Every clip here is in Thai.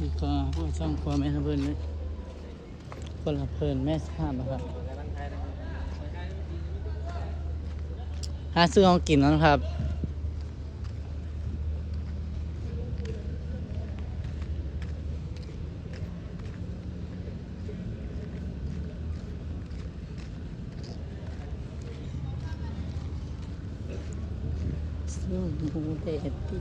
ดีก็พวกช่องครัวแม่เพิ่นเลยคนละเพลินแม่ทราบนะครับหาซื้อของกินแล้วนะครับซื้อหมูเด็ดที่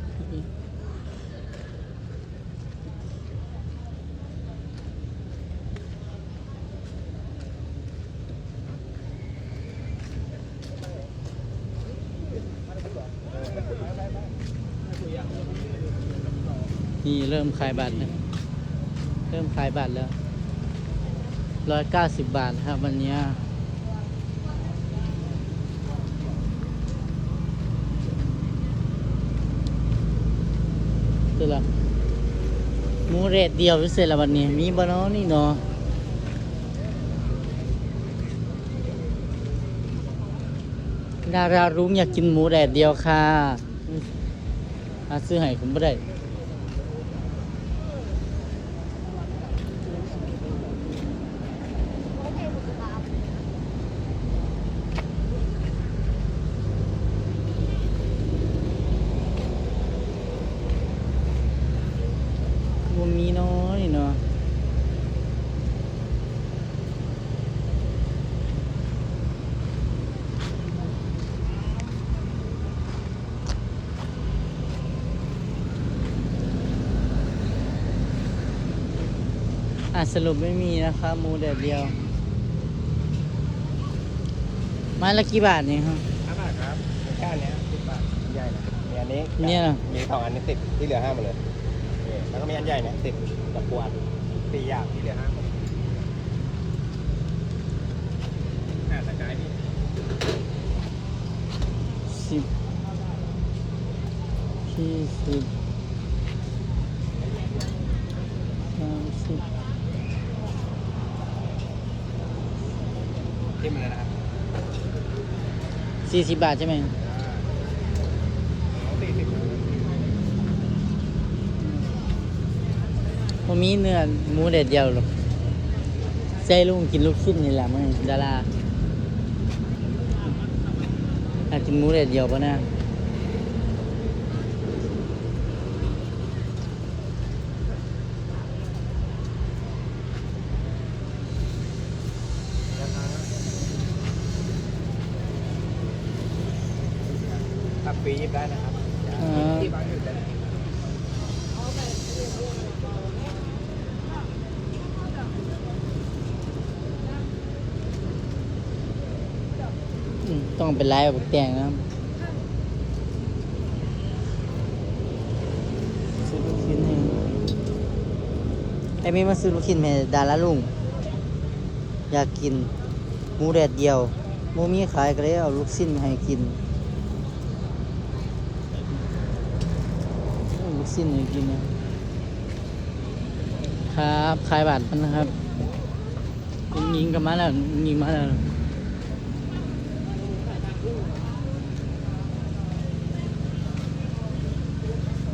นี่เริ่มขายบัตรแล้วเริ่มขายบัตรแล้วร้อยเก้าสิบบาทครับวันนี้ยคือละหมูเรดเดียวพิเศษละวันนี้ มีบะเนาะนี่เนาะดารารุ้งอยากกินหมูแดดเดียวค่ะซื้อให้ผมไม่ได้ วงนี้น้อยเนาะอะสรุปไม่มีนะครับหมูแดดเดียวไมาละกี่บาทเนี่ยครับห้าบาทครับมีก้านเนี้ยสิบบาทอันใหญ่นะมีอันนี้เนี่ยนะมีสองอันนี้สิบที่เหลือห้าหมดเลยนี่ แล้วก็มีอันใหญ่เนี่ยสิบกับปวดสี่อย่างที่เหลือห้าหมดอ่าสกายพี่สิบยี่สิบสามสิบที่มันเลยนะครับสี่สิบบาทใช่ไหม อ่าสี่สิบ ผมมีเนื้อหมูเด็ดเดียวหรอกใจลุงกินลูกชิ้นนี่แหละมึงดาราอยากกินหมูเด็ดเดียวปะนะตับปียิบได้นะครับ อ่า ที่บ้านอยู่ได้เลย อืม ต้องเป็นลายแบบแตงนะครับซื้อลูกชิ้นให้ไอ้มีมาซื้อลูกชิ้นให้ดาราลุง อยากกินหมูแดดเดียวหมูมีขายก็เลยเอาลูกชิ้นมาให้กินเอาลูกชิ้นให้กินนะครับขายบาทมันนะครับยิงกันมาแล้วยิงมาแล้ว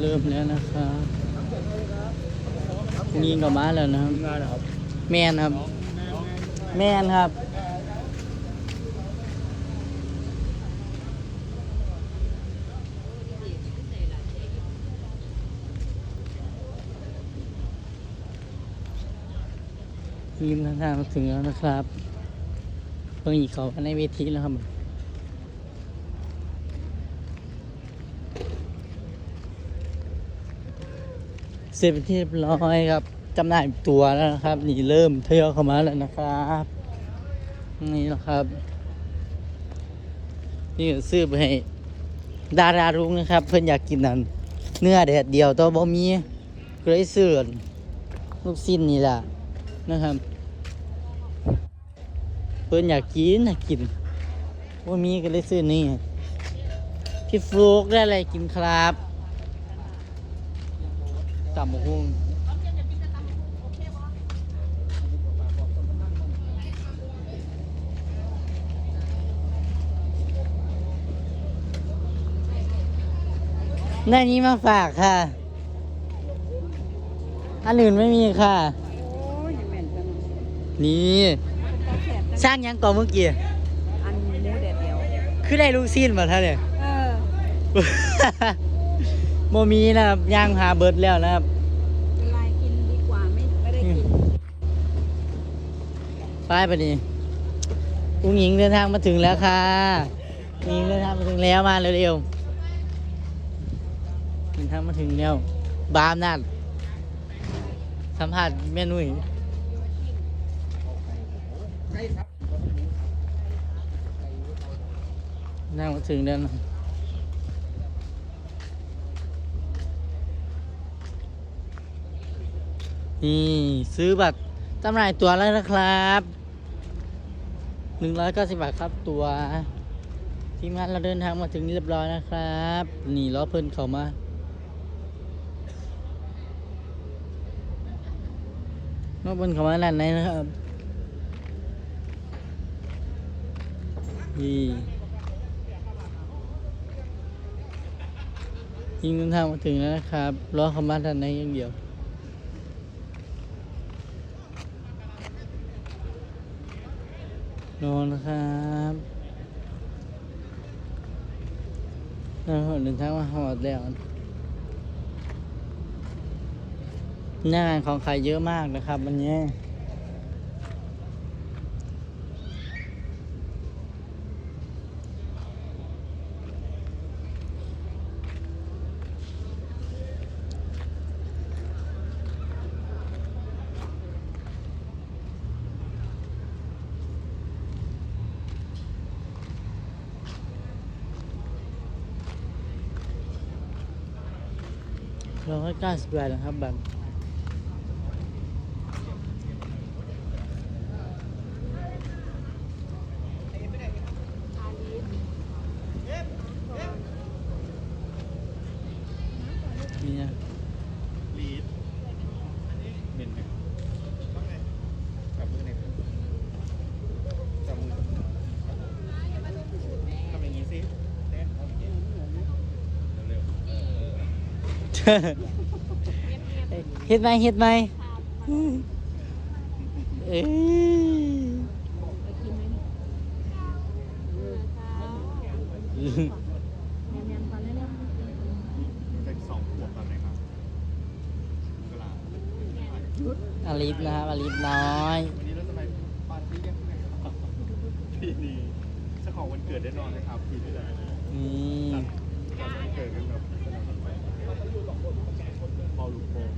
เริ่มแล้วนะครับยิงกับมาแล้วนะครับ แมนครับ แมนครับยิ้มทางทางถึงแล้วนะครับเพิ่งอีกเขาในเวทีแล้วครับ สร็จเป็นที่เรียบร้อยครับจำหน่ายตัวแล้วนะครับ นี่เริ่มทยอยเข้ามาแล้วนะครับ นี่นะครับ นี่ก็ซื้อไปให้ดารารุ้งนะครับ เพื่อนอยากกินนั่นเนื้อแดดเดียวตัวบ่มีก็เลยซื้อลูกสิ้นนี่แหละนะครับ เพื่อนอยากกินอยากกินว่ามีก็เลยซื้อนี่พี่ฟลุกได้อะไรกินครับ ตับหมูหุ้งได้นี้มาฝากค่ะ อันอื่นไม่มีค่ะโอ้ยแม่นจังนี่ตาแสบจังสร้างหยังก่อนเมื่อกี้ อันหมูแดดเดียว คือได้ลูกซีนมาท่านเนี่ย เออ โมมีนะครับย่างหาเบิร์ดแล้วนะครับเป็นไรกินดีกว่าไม่ไม่ได้กินไปไปดิอุ้งหญิงเดินทางมาถึงแล้วค่ะอุ้งหญิงเดินทางมาถึงแล้วมาเร็วๆเดินทางมาถึงแล้วบามนัดสัมผัสแม่นุ่ยนั่งมาถึงแล้ว นี่ซื้อบัตรจำหน่ายตั๋วแล้วนะครับหนึ่งร้อยเก้าสิบบาทครับตั๋วทีมงานเราเดินทางมาถึงเรียบร้อยนะครับ นี่ล้อเพิ่นเขามานอกบนเขามาด้านในนะครับนี่ยิงเดินทางมาถึงแล้วนะครับรอเขามาด้านในอย่างเดียว รอนะครับเราเดินทางมาหอดแล้วหน้างานของใครเยอะมากนะครับวันนี้ เราให้ก้าสิบาทนะครับบัตรนี่นะ ลีดเห็นไหมจับมือในอยจับมือทำอย่างนี้สิเต้นเอาอย่างนี้เร็วๆเออ เฮ็ดไหมเฮ็ดไหมเอ้ยไปกินไหมนี่เออค่ะแม่นๆก่อนเร็วเป็นสองขวบตอนไหนครับกลาอาลิฟนะครับอาลิฟน้อยวันนี้เราจะไปปาร์ตี้กันที่ไหนครับปีนี้เจ้าของวันเกิดได้นอนนะครับปีที่แล้วนี่จัดวันเกิดกันแบบ ดูสองคนแขนคนเบาลูกโป่ง